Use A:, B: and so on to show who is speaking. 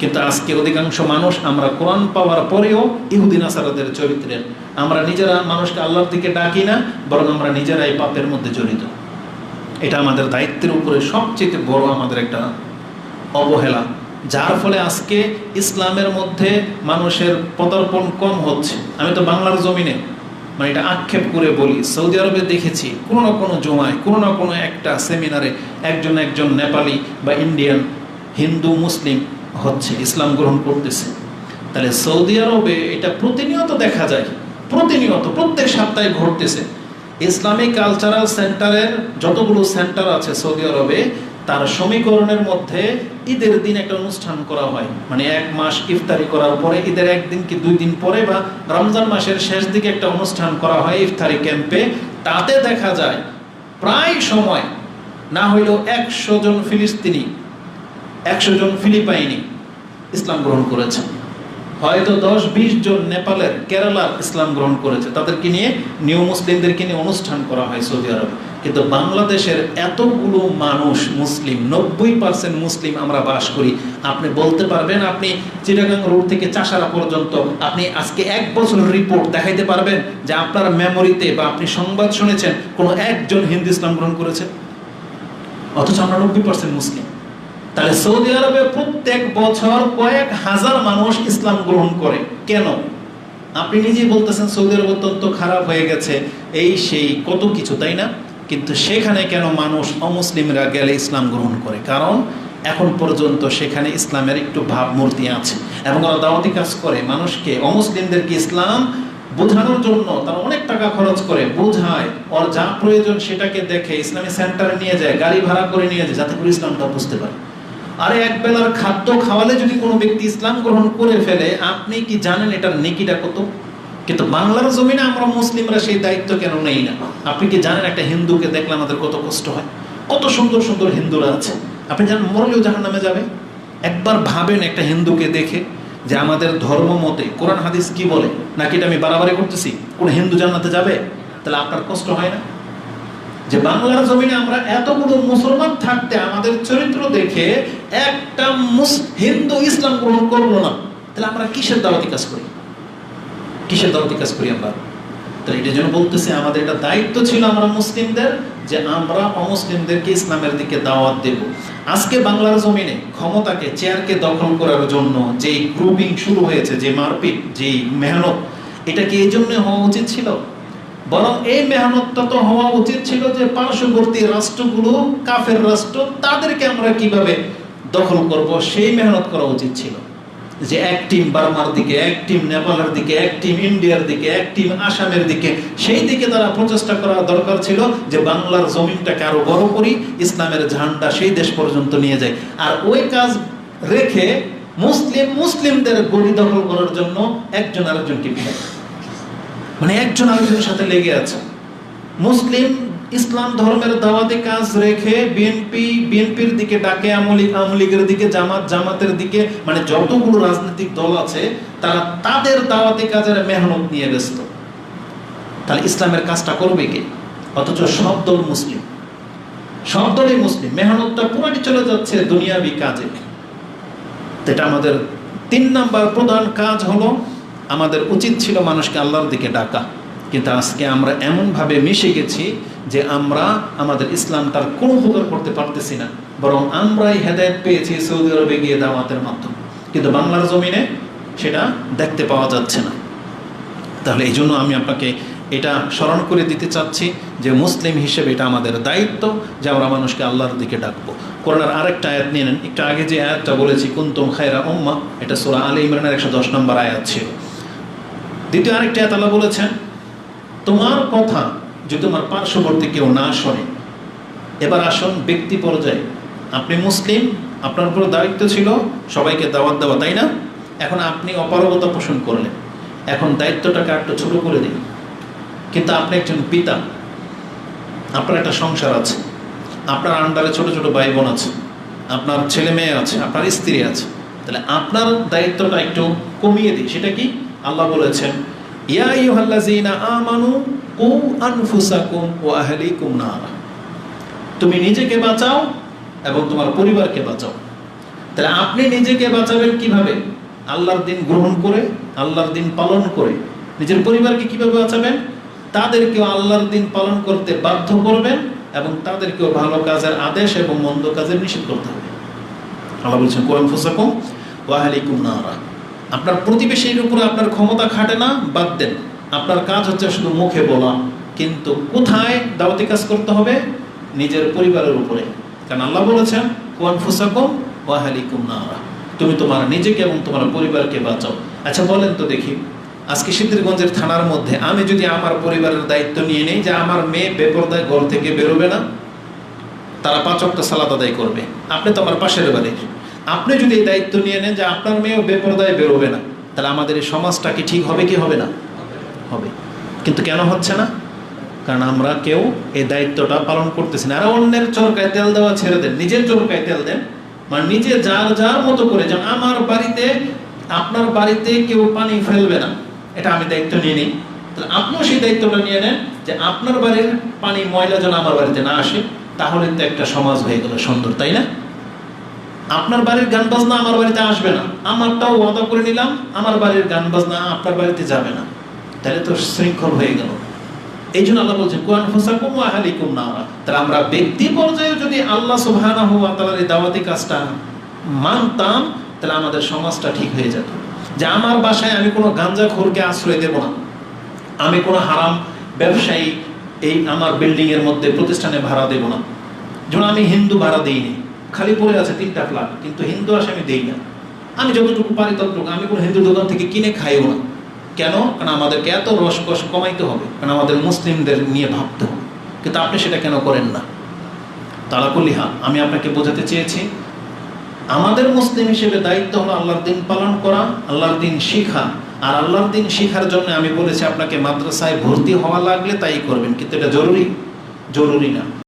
A: কিন্তু আজকে অধিকাংশ মানুষ আমরা কোরআন পাওয়ার পরেও ইহুদিন আসারাদের চরিত্রের। আমরা নিজেরা মানুষকে আল্লাহর দিকে ডাকি না, বরং আমরা নিজেরাই পাপের মধ্যে জড়িত। এটা আমাদের দায়িত্বের উপরে সবচেয়ে বড় আমাদের একটা অবহেলা, যার ফলে আজকে ইসলামের মধ্যে মানুষের পদার্পণ কম হচ্ছে। আমি তো বাংলার জমিনে মানে এটা আক্ষেপ করে বলি, সৌদি আরবে দেখেছি, কোনো না কোনো জমায়, কোনো না কোনো একটা সেমিনারে একজন একজন নেপালি বা ইন্ডিয়ান হিন্দু, মুসলিম হচ্ছে ইসলাম গ্রহণ করতেছে। তাহলে সৌদি আরবে এটা প্রতিনিয়ত দেখা যায়, প্রতিনিয়ত, প্রত্যেক সপ্তাহে ঘটতেছে। ইসলামিক কালচারাল সেন্টারের যতগুলো সেন্টার আছে সৌদি আরবে, তার সমীকরণের মধ্যে ঈদের দিন একটা অনুষ্ঠান করা হয়। মানে এক মাস ইফতারি করার পরে, ঈদের একদিন কি দুই দিন পরে বা রমজান মাসের শেষ দিকে একটা অনুষ্ঠান করা হয় ইফতারি ক্যাম্পে। তাতে দেখা যায়, প্রায় সময়, না হইলেও একশো জন ফিলিস্তিনি একশো জন ফিলিপাইনি ইসলাম গ্রহণ করেছে। হয়তো দশ, বিশ জন নেপালের, কেরালার ইসলাম গ্রহণ করেছে। তাদেরকে নিয়ে নিউ মুসলিমদেরকে নিয়ে অনুষ্ঠান করা হয় সৌদি আরব। কিন্তু বাংলাদেশের এতগুলো মানুষ মুসলিম, নব্বই পার্সেন্ট মুসলিম আমরা বাস করি। আপনি বলতে পারবেন, আপনি চিটাগাং রোড থেকে চাষারা পর্যন্ত আপনি আজকে এক বছরের রিপোর্ট দেখাইতে পারবেন যে আপনার মেমোরিতে বা আপনি সংবাদ শুনেছেন কোনো একজন হিন্দু ইসলাম গ্রহণ করেছে? অথচ আমরা নব্বই পার্সেন্ট মুসলিম। তাহলে সৌদি আরবে প্রত্যেক বছর কয়েক হাজার মানুষ ইসলাম গ্রহণ করে। কেন? আপনি নিজেই বলতেছেন সৌদি আরব অত্যন্ত খারাপ হয়ে গেছে, এই সেই কত কিছু, তাই না? কিন্তু সেখানে কেন মানুষ অমুসলিমরা গেলে ইসলাম গ্রহণ করে? কারণ এখন পর্যন্ত সেখানে ইসলামের একটু ভাবমূর্তি আছে এবং ওরা দাওয়াতি কাজ করে। মানুষকে, অমুসলিমদেরকে ইসলাম বোঝানোর জন্য তারা অনেক টাকা খরচ করে, বোঝায়। ওর যা প্রয়োজন সেটাকে দেখে ইসলামী সেন্টারে নিয়ে যায়, গাড়ি ভাড়া করে নিয়ে যায়, যাতে করে ইসলামটা বুঝতে পারে। আরে এক বেলার খাদ্য খাওয়ালে যদি কোনো ব্যক্তি ইসলাম গ্রহণ করে ফেলে, আপনি কি জানেন এটার নেকিটা কত? কিন্তু বাংলার জমিনে আমরা মুসলিমরা সেই দায়িত্ব কেন নেই না? আপনি কি জানেন একটা হিন্দুকে দেখলে আমাদের কত কষ্ট হয়? কত সুন্দর সুন্দর হিন্দুরা আছে। আপনি জানেন মরলেও জাহান নামে যাবে? একবার ভাবেন একটা হিন্দুকে দেখে যে আমাদের ধর্ম মতে কোরআন হাদিস কি বলে? নাকি এটা আমি বাড়াবাড়ি করতেছি? কোন হিন্দু জান্নাতে যাবে? তাহলে আপনার কষ্ট হয় না? যে বাংলার জমিনে আমরা এতগুলো মুসলমান থাকতে আমাদের চরিত্র দেখে একটা হিন্দু ইসলাম গ্রহণ করল না, তাহলে আমরা কিসের দাওয়াতি কাজ করি? কিসের দাওয়াতি কাজ করি আমরা? তাহলে এটা জন্য বলতেছি, আমাদের একটা দায়িত্ব ছিল আমরা মুসলিমদের যে আমরা অমুসলিমদেরকে ইসলামের দিকে দাওয়াত দেব। আজকে বাংলার জমিনে ক্ষমতাকে, চেয়ারকে দখল করার জন্য যে গ্রুপিং শুরু হয়েছে, যে মারপিট যে মেহনত, এটা কি এই জন্য হওয়া উচিত ছিল? বরং এই মেহনতটা তো হওয়া উচিত ছিল যে পার্শ্ববর্তী রাষ্ট্রগুলো, কাফের রাষ্ট্র, তাদেরকে আমরা কীভাবে দখল করব, সেই মেহনত করা উচিত ছিল। যে এক টিম বার্মার দিকে, এক টিম নেপালের দিকে, এক টিম ইন্ডিয়ার দিকে, এক টিম আসামের দিকে, সেই দিকে তারা প্রচেষ্টা করা দরকার ছিল যে বাংলার জমিনটাকে আরও বড় করি, ইসলামের ঝান্ডা সেই দেশ পর্যন্ত নিয়ে যায় আর ওই কাজ রেখে মুসলিম, মুসলিমদের গড়ি দখল করার জন্য একজন আরেকজনকে বিদায়। মানে একজন আরেকজনের সাথে লেগে আছে। মুসলিম ইসলাম ধর্মের দাওয়াতি কাজ রেখে বিএনপি বিএনপির দিকে ডাকে আমলি আমলিগের দিকে, জামাত, জামাতের দিকে মানে যতগুলো রাজনৈতিক দল আছে, তারা তাদের দাওয়াতি কাজের মেহনত নিয়ে ব্যস্ত। তাহলে ইসলামের কাজটা করবে কে? অথচ সব দল মুসলিম। সব দলই মুসলিম। মেহনতটা পুরাটি চলে যাচ্ছে দুনিয়াবি কাজে। এটা আমাদের তিন নাম্বার প্রধান কাজ হলো আমাদের উচিত ছিল মানুষকে আল্লাহর দিকে ডাকা। কিন্তু আজকে আমরা এমনভাবে মিশে গেছি যে আমরা আমাদের ইসলামটার কোনো উপকার করতে পারতেছি না। বরং আমরাই হেদায়ত পেয়েছি সৌদি আরবে গিয়ে দাওয়াতের মাধ্যমে। কিন্তু বাংলার জমিনে সেটা দেখতে পাওয়া যাচ্ছে না। তাহলে এই জন্য আমি আপনাকে এটা স্মরণ করে দিতে চাচ্ছি যে মুসলিম হিসেবে এটা আমাদের দায়িত্ব যে আমরা মানুষকে আল্লাহর দিকে ডাকবো। কোরআনার আরেকটা আয়াত নিয়ে নেন। একটু আগে যে আয়াতটা বলেছি, কুন্তুম খায়রা উম্মা, এটা সোরা আলী ইমরানের একশো দশ নম্বর আয়াত ছিল। দ্বিতীয় আরেকটা আল্লাহ বলেছেন, তোমার কথা যদি তোমার পার্শ্ববর্তী কেউ না শোনে, এবার আসুন ব্যক্তি পর্যায়ে। আপনি মুসলিম, আপনার উপর দায়িত্ব ছিল সবাইকে দাওয়াত দেওয়া, তাই না? এখন আপনি অপারগতা পোষণ করলেন। এখন দায়িত্বটাকে একটু ছোট করে দিন। কিন্তু আপনি একজন পিতা, আপনার একটা সংসার আছে, আপনার আন্ডারে ছোট ছোট ভাই বোন আছে, আপনার ছেলে মেয়ে আছে, আপনার স্ত্রী আছে, তাহলে আপনার দায়িত্বটা একটু কমিয়ে দিই। সেটা কি? আল্লাহ বলেছেন, ইয়া ইউহাল্লাযীনা আমানু তুমি নিজেকে বাঁচাও এবং তোমার পরিবারকে বাঁচাও। তাহলে আপনি নিজেকে বাঁচাবেন কীভাবে? আল্লাহর দিন গ্রহণ করে, আল্লাহর দিন পালন করে নিজের পরিবারকে কীভাবে বাঁচাবেন? তাদেরকেও আল্লাহর দিন পালন করতে বাধ্য করবেন এবং তাদেরকেও ভালো কাজের আদেশ এবং মন্দ কাজের নিষেধ করতে হবে। আল্লাহ বলছেন কোরআন ফুসাকুম ওয়াহালিকুম নারা। আপনার প্রতিবেশীর উপরে আপনার ক্ষমতা খাটে না, বাদ দেন। আপনার কাজ হচ্ছে শুধু মুখে বলা। কিন্তু কোথায় দাওয়াতি কাজ করতে হবে? নিজের পরিবারের উপরে। কারণ আল্লাহ বলেছেন কোয়ান ফুসাকুম ওয়াহালিকুম নারা। তুমি তোমার নিজেকে এবং তোমার পরিবারকে বাঁচাও। আচ্ছা বলেন তো দেখি। আজকে সিদ্ধিরগঞ্জের থানার মধ্যে আমি যদি আমার পরিবারের দায়িত্ব নিয়ে নেই, যে আমার মেয়ে বেপরদায় ঘর থেকে বেরোবে না, তারা পাঁচ অক্ট সালাদ আদায় করবে। আপনি তো আমার পাশের বাড়ির। আপনি যদি এই দায়িত্ব নিয়ে নেন যে আপনার মেয়েও বেপরদায় বেরোবে না, তাহলে আমাদের এই সমাজটা কি ঠিক হবে কি হবে না? হবে। কিন্তু কেন হচ্ছে না? কারণ আমরা কেউ এই দায়িত্বটা পালন করতেছি না। আর অন্যের চরকায় তেল দেওয়া ছেড়ে দেন, নিজের চরকায় তেল দেন। মানে নিজে যার যার মতো করে যেন আমার বাড়িতে, আপনার বাড়িতে কেউ পানি ফেলবে না, এটা আমি দায়িত্ব নিয়ে নিই। তাহলে আপনিও সেই দায়িত্বটা নিয়ে নেন যে আপনার বাড়ির পানি ময়লা যেন আমার বাড়িতে না আসে, তাহলে তো একটা সমাজ হয়ে গেল সুন্দর, তাই না? আপনার বাড়ির গান বাজনা আমার বাড়িতে আসবে না। আমারটাও ওয়াদা করে নিলাম, আমার বাড়ির গান বাজনা আপনার বাড়িতে যাবে না। তাহলে তো শৃঙ্খল হয়ে গেল। এই জন্য আল্লাহ বলছেন কোরআন ওয়া আহলিকুম নারা তাহলে আমরা ব্যক্তি পর্যায়ে যদি আল্লাহ সুবহানাহু ওয়া তাআলার এই দাওয়াতি কাজটা মানতাম, তাহলে আমাদের সমাজটা ঠিক হয়ে যেত। যে আমার বাসায় আমি কোনো গাঞ্জা খোরকে আশ্রয় দেব না। আমি কোনো হারাম ব্যবসায়ী এই আমার বিল্ডিংয়ের মধ্যে প্রতিষ্ঠানে ভাড়া দেব না। যেমন আমি হিন্দু ভাড়া দিইনি। খালি পড়ে আছে তিনটা ফ্ল্যাট কিন্তু হিন্দু আসে আমি দেই না। আমি যতটুকু পারি ততটুকু, আমি কোনো হিন্দু দোকান থেকে কিনে খাইও না। কেন? কারণ আমাদেরকে এত রসকস কমাইতে হবে, কারণ আমাদের মুসলিমদের নিয়ে ভাবতে হবে। কিন্তু আপনি সেটা কেন করেন না? তালাকুলিহা, আমি আপনাকে বোঝাতে চেয়েছি, আমাদের মুসলিম হিসেবে দায়িত্ব হলো আল্লাহর দিন পালন করা, আল্লাহর দিন শিখা। আর আল্লাহর দিন শিখার জন্য আমি বলেছি, আপনাকে মাদ্রাসায় ভর্তি হওয়া লাগলে তাই করবেন, কিন্তু এটা জরুরি? জরুরি না।